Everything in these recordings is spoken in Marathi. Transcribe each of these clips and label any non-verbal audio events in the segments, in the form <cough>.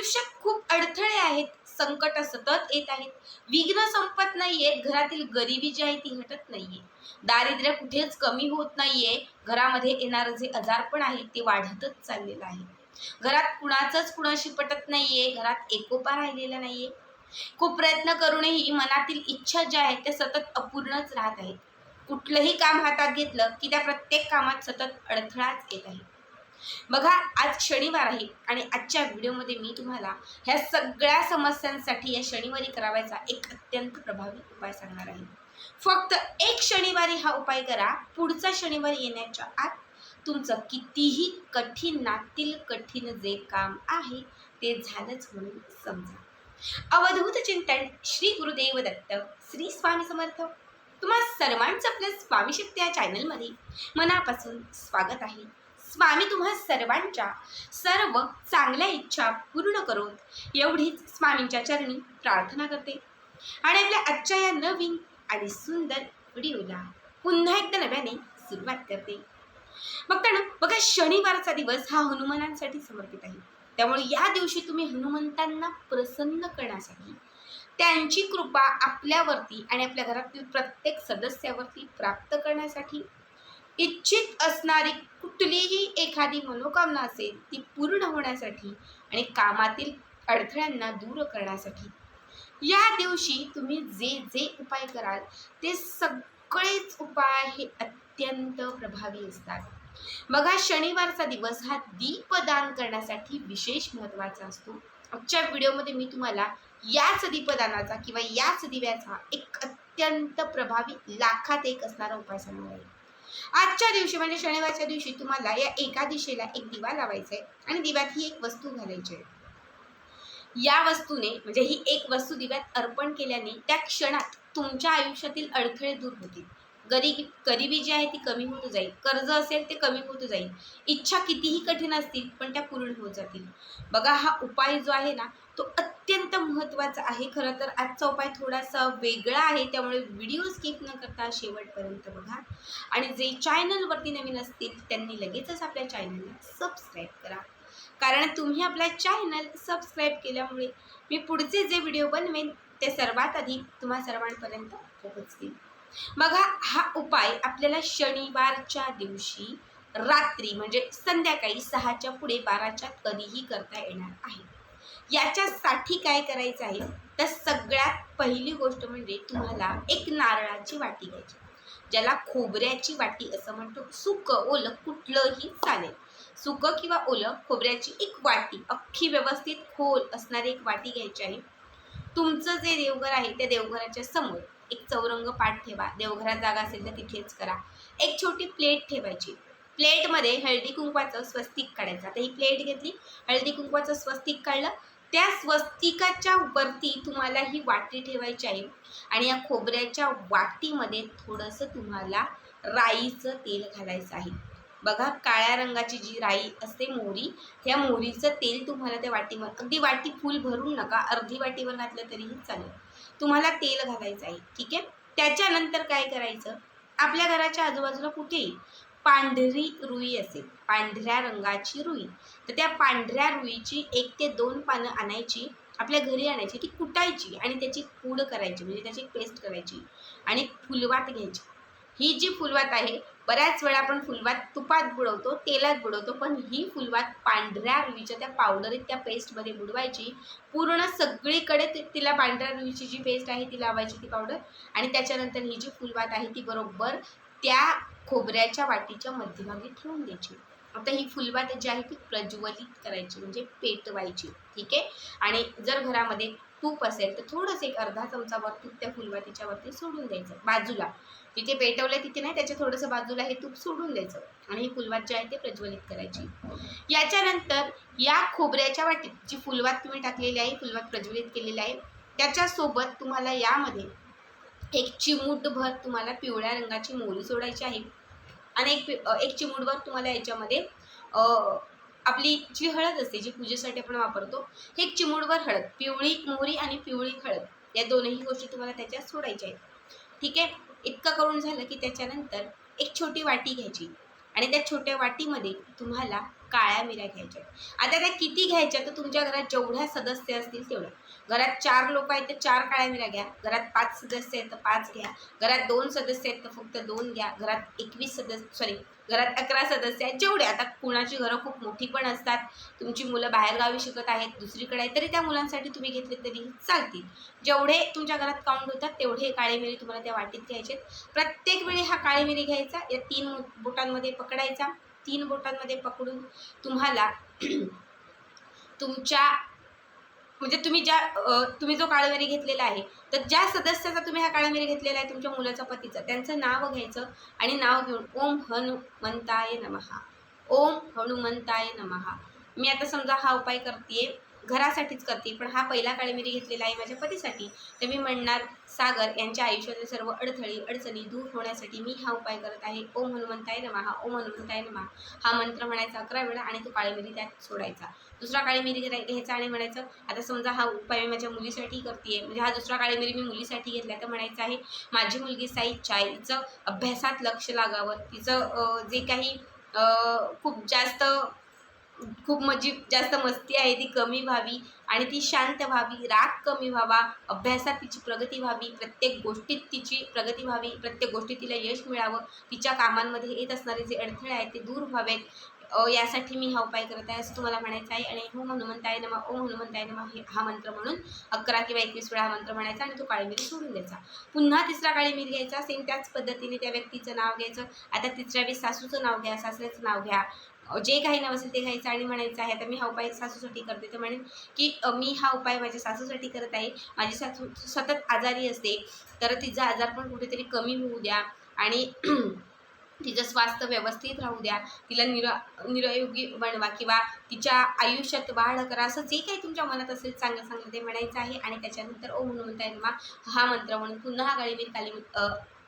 आयुष्यात खूप अडथळे आहेत संकट सतत येत आहेत विघ्न संपत नाहीये घरातील गरिबी जी आहे ती हटत नाहीये. दारिद्र्य कुठेच कमी होत नाहीये घरामध्ये येणारं जे आजारपण आहे ते वाढतच चाललेलं आहे. घरात कुणाचंच कुणाशी पटत नाहीये घरात एकोपा राहिलेला नाहीये. खूप प्रयत्न करूनही मनातील इच्छा ज्या आहेत त्या सतत अपूर्णच राहत आहेत. कुठलंही काम हातात घेतलं की त्या प्रत्येक कामात सतत अडथळाच येत आहे बघा आज शनिवार आहे आणि आजच्या व्हिडिओमध्ये मी तुम्हाला ह्या सगळ्या समस्यांसाठी या शनिवारी करावायचा एक अत्यंत प्रभावी उपाय सांगणार आहे. फक्त एक शनिवारी हा उपाय करा पुढचा शनिवार येण्याच्या आत तुमचं कितीही कठीणातील कठीण जे काम आहे ते झालंच म्हणून समजा. अवधूत चिंतन श्री गुरुदेव दत्त श्री स्वामी समर्थ. तुम्हा सर्वांचं आपल्या स्वामी शक्ती या चॅनलमध्ये मनापासून स्वागत आहे. स्वामी तुम्हा सर्वांच्या सर्व चांगल्या इच्छा पूर्ण करून एवढीच स्वामींच्या चरणी प्रार्थना करते. आणि आपल्या आजच्या या नवीन आणि सुंदर व्हिडिओला पुन्हा एकदा नव्याने सुरुवात करते. बघताना बघा शनिवारचा दिवस हा हनुमानांसाठी समर्पित आहे. त्यामुळे या दिवशी तुम्ही हनुमंतांना प्रसन्न करण्यासाठी त्यांची कृपा आपल्यावरती आणि आपल्या घरातील प्रत्येक सदस्यावरती प्राप्त करण्यासाठी इच्छित असणारी कुठलीही एखादी मनोकामना असेल ती पूर्ण होण्यासाठी आणि कामातील अडथळ्यांना दूर करण्यासाठी. या दिवशी तुम्ही जे जे उपाय कराल ते सगळेच उपाय हे अत्यंत प्रभावी असतात. बघा शनिवारचा दिवस हा दीपदान करण्यासाठी विशेष महत्त्वाचा असतो. आजच्या व्हिडिओमध्ये मी तुम्हाला याच दीपदानाचा किंवा याच दिव्याचा एक अत्यंत प्रभावी लाखात एक असणारा उपाय सांगणार आहे. आजच्या दिवशी म्हणजे शनिवारच्या दिवशी तुम्हाला या एका दिशेला एक दिवा लावायचा आहे. आणि दिव्यात ही एक वस्तू घालायची आहे. या वस्तूने म्हणजे ही एक वस्तू दिव्यात अर्पण केल्याने त्या क्षणात तुमच्या आयुष्यातील अडथळे दूर होतील. गरीब गरिबी जी आहे ती कमी होत जाईल. कर्ज असेल ते कमी होत जाईल. इच्छा कितीही कठीण असतील पण त्या पूर्ण होत जातील. बघा हा उपाय जो आहे ना तो अत्यंत महत्त्वाचं आहे. खरं तर आजचा उपाय थोडासा वेगळा आहे. त्यामुळे व्हिडिओ स्किप न करता शेवटपर्यंत बघा. आणि जे चॅनलवरती नवीन असतील त्यांनी लगेचच आपल्या चॅनलला सबस्क्राईब करा. कारण तुम्ही आपला चॅनल सबस्क्राईब केल्यामुळे मी पुढचे जे व्हिडिओ बनवेन ते सर्वात आधी तुम्हा सर्वांपर्यंत पोहोचतील. बघा हा उपाय आपल्याला शनिवारच्या दिवशी रात्री म्हणजे संध्याकाळी सहाच्या पुढे बाराच्या कधीही करता येणार आहे. याच्यासाठी काय करायचं आहे? तर सगळ्यात पहिली गोष्ट म्हणजे तुम्हाला एक नारळाची वाटी घ्यायची. ज्याला खोबऱ्याची वाटी असं म्हणतो. सुकं ओलं कुठलंही चालेल. सुकं किंवा ओलं खोबऱ्याची एक वाटी अख्खी व्यवस्थित खोल असणारी एक वाटी घ्यायची आहे. तुमचं जे देवघर आहे त्या देवघराच्या समोर एक चौरंग पाठ ठेवा. देवघरात जागा असेल तर तिथेच करा. एक छोटी प्लेट ठेवायची. प्लेटमध्ये हळदी कुंकवाचं स्वस्तिक काढायचं. आता ही प्लेट घेतली. हळदी कुंकवाचं स्वस्तिक काढलं. त्या स्वस्तिकाच्या वरती तुम्हाला ही वाटी ठेवायची आहे. आणि या खोबऱ्याच्या वाटीमध्ये थोडंसं तुम्हाला राईचं तेल घालायचं आहे. बघा काळ्या रंगाची जी राई असते मोहरी त्या मोहरीचं तेल तुम्हाला त्या वाटीमध्ये अगदी वाटी फुल भरून नका अर्धी वाटीवर घातलं तरीही चालेल. तुम्हाला तेल घालायचं आहे ठीक आहे? त्याच्यानंतर काय करायचं? आपल्या घराच्या आजूबाजूला कुठेही पांढरी रुई असेल. पांढऱ्या रंगाची रुई. तर त्या पांढऱ्या रुईची एक ते दोन पानं आणायची. आपल्या घरी आणायची. ती कुटायची आणि त्याची पूड करायची. म्हणजे त्याची पेस्ट करायची. आणि फुलवात घ्यायची. ही जी फुलवात आहे बऱ्याच वेळा आपण फुलवात तुपात बुडवतो तेलात बुडवतो पण ही फुलवात पांढऱ्या रुईच्या त्या पावडरीत त्या पेस्टमध्ये बुडवायची. पूर्ण सगळीकडे तिला पांढऱ्या रुईची जी पेस्ट आहे ती लावायची ती पावडर आणि त्याच्यानंतर ही जी फुलवात आहे ती बरोबर त्या खोबऱ्याच्या वाटीच्या मध्यभागी ठेवून द्यायची. आता ही फुलवात जी आहे ती प्रज्वलित करायची म्हणजे पेटवायची. ठीक आहे? आणि जर घरामध्ये तूप असेल तर थोडंसं एक अर्धा चमचावर तूप त्या फुलवातीच्या वरती सोडून द्यायचं बाजूला. तिथे पेटवलं तिथे नाही त्याच्या थोडंसं बाजूला हे तूप सोडून द्यायचं. आणि ही फुलवात जी आहे ते प्रज्वलित करायची. याच्यानंतर या खोबऱ्याच्या वाटीत जी फुलवात तुम्ही टाकलेली आहे फुलवात प्रज्वलित केलेली आहे त्याच्यासोबत तुम्हाला यामध्ये एक चिमूटभर तुम्हाला पिवळ्या रंगाची मोहरी सोडायची आहे. आणि एक एक चिमूटभर तुम्हाला याच्यामध्ये आपली जी हळद असते जी पूजेसाठी आपण वापरतो हे एक चिमूटभर हळद पिवळी मोहरी आणि पिवळी हळद या दोनही गोष्टी तुम्हाला त्याच्यात सोडायच्या आहेत. ठीक आहे? इतकं करून झालं की त्याच्यानंतर एक छोटी वाटी घ्यायची आणि त्या छोट्या वाटीमध्ये तुम्हाला काळ्या मिऱ्या घ्यायच्या आता त्या किती घ्यायच्या? तर तुमच्या घरात जेवढ्या सदस्य असतील तेवढ्या. घरात चार लोक आहेत तर चार काळ्या मिऱ्या घ्या. घरात पाच सदस्य आहेत तर पाच घ्या. घरात दोन सदस्य आहेत तर फक्त दोन घ्या. घरात एकवीस सदस्य सॉरी घरात अकरा सदस्य आहेत जेवढे. आता कुणाची घरं खूप मोठी पण असतात. तुमची मुलं बाहेरगावी शिकत आहेत दुसरीकडे आहेत तरी त्या मुलांसाठी तुम्ही घेतले तरी चालतील. जेवढे तुमच्या घरात काउंट होतात तेवढे काळे मिरी तुम्हाला त्या वाटीत घ्यायचे प्रत्येक वेळी हा काळे मिरी घ्यायचा. या तीन बोटांमध्ये पकडायचा. तीन बोटांमध्ये पकडून तुम्हाला <clears throat> तुमच्या म्हणजे तुम्ही ज्या तुम्ही जो काळमेरी घेतलेला आहे तर ज्या सदस्याचा तुम्ही हा काळमेरी घेतलेला आहे तुमच्या मुलाचा पतीचा त्यांचं नाव घ्यायचं आणि नाव घेऊन ओम हनुमंताय नमहा. ओम हनुमंताय नमहा. मी आता समजा हा उपाय करते घरासाठीच करते. पण हा पहिला काळमेरी घेतलेला आहे माझ्या पतीसाठी. तर मी म्हणणार सागर यांच्या आयुष्यातील सर्व अडथळी अडचणी दूर होण्यासाठी मी हा उपाय करत आहे. ओम हनुमंताय नमहा ओम हनुमंताय नमा. हा मंत्र म्हणायचा अकरा वेळा आणि तो काळी त्यात सोडायचा. दुसरा काळीमिरी घ्यायचा आणि म्हणायचं आता समजा हा उपाय मी माझ्या मुलीसाठी करते म्हणजे हा दुसरा काळीमिरी मी मुलीसाठी घेतला तर म्हणायचं आहे माझी मुलगी साई चाय तिचं अभ्यासात लक्ष लागावं. तिचं जे काही खूप जास्त खूप म्हणजे जास्त मस्ती आहे ती कमी व्हावी आणि ती शांत व्हावी राग कमी व्हावा अभ्यासात तिची प्रगती व्हावी प्रत्येक गोष्टीत तिची प्रगती व्हावी प्रत्येक गोष्टीत तिला यश मिळावं तिच्या कामांमध्ये येत असणारे जे अडथळे आहेत ते दूर व्हावेत. यासाठी मी हा उपाय करत आहे असं तुम्हाला म्हणायचं आहे आणि हो हनुमंताय नमा ओम हनुमंताय नमा हे हा मंत्र म्हणून अकरा किंवा एकवीस वेळा हा मंत्र म्हणायचा आणि तो काळी मिरी सोडून द्यायचा. पुन्हा तिसरा काळी मिरी घ्यायचा सेम त्याच पद्धतीने त्या व्यक्तीचं नाव घ्यायचं. आता तिसऱ्या वेळेस सासूचं नाव घ्या सासऱ्याचं नाव घ्या. जे काही नाव असेल ते घ्यायचं आणि म्हणायचं आहे. आता मी हा उपाय सासूसाठी करते. तर म्हणेन की मी हा उपाय माझ्या सासूसाठी करत आहे. माझी सासू सतत आजारी असते. तर तिचा आजार पण कुठेतरी कमी होऊ द्या आणि <clears throat> तिचं स्वास्थ्य व्यवस्थित राहू द्या. तिला निर निरोगी बनवा किंवा तिच्या आयुष्यात वाढ करा. असं जे काही तुमच्या मनात असेल चांगलं चांगलं ते म्हणायचं आहे. आणि त्याच्यानंतर ओम हनुमंताय नमः हा मंत्र म्हणून पुन्हा गाळीवीर काली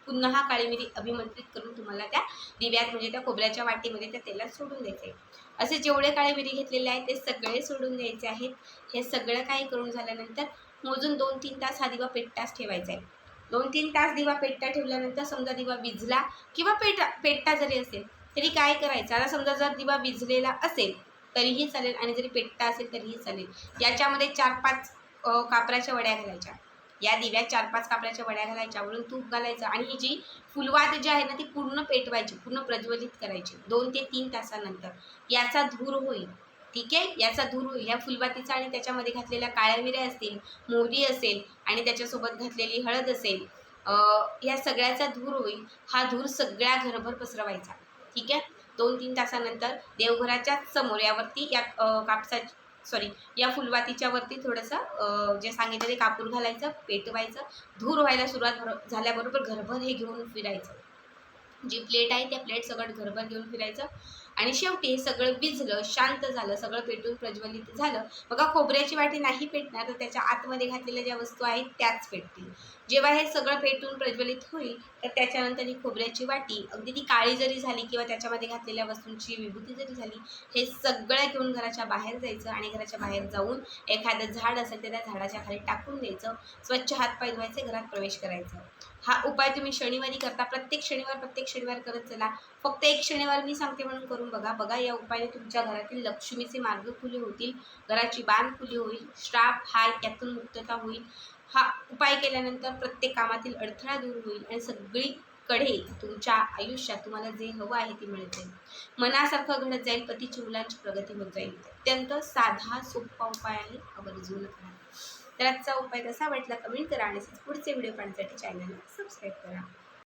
पुन्हा हा काळीमिरी अभिमंत्रित करून तुम्हाला त्या दिव्यात म्हणजे त्या खोबऱ्याच्या वाटीमध्ये त्या तेलात सोडून द्यायचे. आहे. असे जेवढे काळी मिरी घेतलेले आहेत ते सगळे सोडून द्यायचे आहेत. हे सगळं काही करून झाल्यानंतर मोजून दोन तीन तास हा दिवा पेटताच ठेवायचा आहे. दोन तीन तास दिवा पेटता ठेवल्यानंतर समजा दिवा विझला किंवा पेटा पेटता जरी असेल तरी काय करायचं? आता समजा जर दिवा विझलेला असेल तरीही चालेल आणि जरी पेटता असेल तरीही चालेल. याच्यामध्ये चार पाच कापराच्या वड्या घालायच्या. या दिव्यात चार पाच कापडाच्या वड्या घालायच्या वरून तूप घालायचं आणि ही जी फुलवात जी आहे ना ती पूर्ण पेटवायची पूर्ण प्रज्वलित करायची दोन ते तीन तासानंतर. याचा धूर होईल ठीक आहे? याचा धूर होईल. या फुलवातीचा आणि त्याच्यामध्ये घातलेल्या काळ्या मिऱ्या असतील मोहरी असेल आणि त्याच्यासोबत घातलेली हळद असेल ह्या या सगळ्याचा धूर होईल. हा धूर सगळ्या घरभर पसरवायचा ठीक आहे? दोन तीन तासानंतर देवघराच्या समोर यावरती या कापसाची कापसा सॉरी या फुलवातीच्या वरती थोडंसं जे सांगितलं ते कापूर घालायचं पेटवायचं. धूर व्हायला सुरुवात झाल्याबरोबर घरभर हे घेऊन फिरायचं. जी प्लेट आहे त्या प्लेट सगळं घरभर घेऊन फिरायचं. आणि शेवटी हे सगळं विझलं शांत झालं सगळं पेटून प्रज्वलित झालं. बघा खोबऱ्याची वाटी नाही पेटणार तर त्याच्या आतमध्ये घातलेल्या ज्या वस्तू आहेत त्याच पेटतील. जेव्हा हे सगळं पेटून प्रज्वलित होईल तर त्याच्यानंतर ही खोबऱ्याची वाटी अगदी ती काळी जरी झाली किंवा त्याच्यामध्ये घातलेल्या वस्तूंची विभूती जरी झाली हे सगळं घेऊन घराच्या बाहेर जायचं आणि घराच्या बाहेर जाऊन एखादं झाड असेल तर त्या झाडाच्या खाली टाकून द्यायचं स्वच्छ हातपाय धुवायचे घरात प्रवेश करायचा. हा उपाय तुम्ही शनिवारी करता प्रत्येक शनिवार प्रत्येक शनिवार करत चला. फक्त एक शनिवार मी सांगते म्हणून करून बघा. बघा या उपायाने तुमच्या घरातील लक्ष्मीचे मार्ग खुले होतील घराची बांध खुली होईल श्राप हाय यातून मुक्तता होईल. हा उपाय केल्यानंतर प्रत्येक कामातील अडथळा दूर होईल आणि सगळीकडे तुमच्या आयुष्यात तुम्हाला जे हवं आहे ते मिळत जाईल. मनासारखं घडत जाईल पतीची मुलांची प्रगती होत जाईल. अत्यंत साधा सोपा उपाय आहे आवर्जून करा. तर आजचा उपाय कसा वाटला कमेंट करा आणि पुढचे व्हिडिओ पाहण्यासाठी चॅनलला सबस्क्राईब करा.